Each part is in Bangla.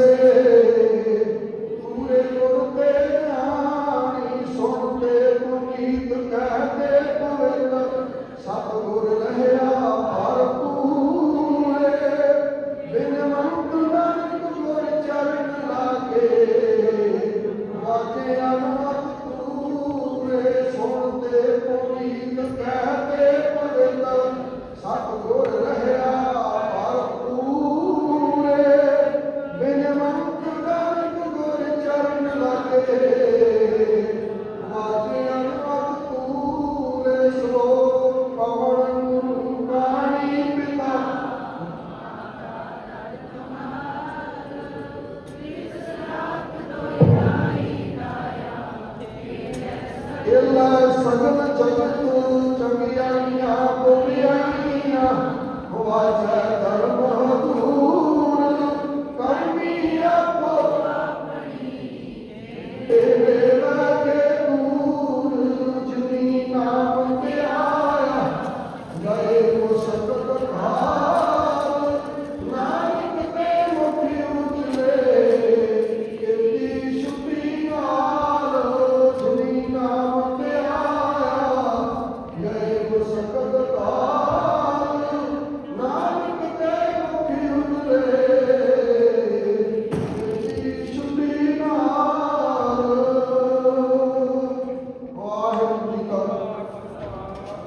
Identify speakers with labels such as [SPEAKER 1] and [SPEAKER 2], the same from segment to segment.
[SPEAKER 1] say जगत चंगिया पुलिया हुआ जय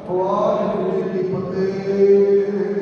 [SPEAKER 1] ਵਾਹਿਗੁਰੂ ਜੀ ਕੀ ਫਤਿਹ